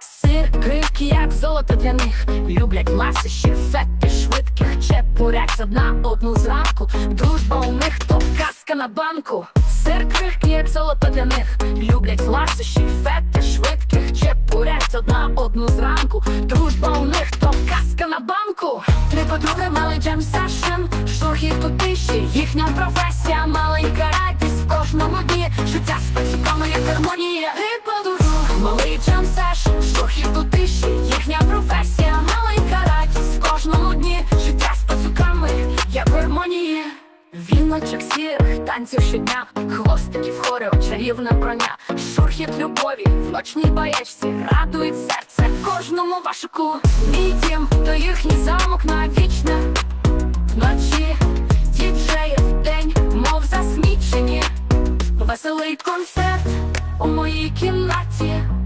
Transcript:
Сир, кривки, як золото для них. Люблять ласощі, фети швидких Чепурять з одна одну зранку. Дружба у них то казка на банку. Сир, кривки, як золото для них. Люблять ласощі, фети швидких Чепурять одна одну зранку. Дружба у них то казка на банку подруги мали джем сешен Штурхи тут тиші, їхня професія Маленька радість в кожному дні. Життя з пацюками як гармонія. Три подруг, малий джем сешен Штурхи тут тиші, їхня професія Маленька радість в кожному дні. Життя з пацюками як гармонія. Віночок сірих, танців щодня, хвостиків хорео, чарівна броня, шурхіт любові в ночній баєчці, радують серце кожному вашику. Мій дім, то їхній замок навічне. Веселий концерт у моїй кімнаті.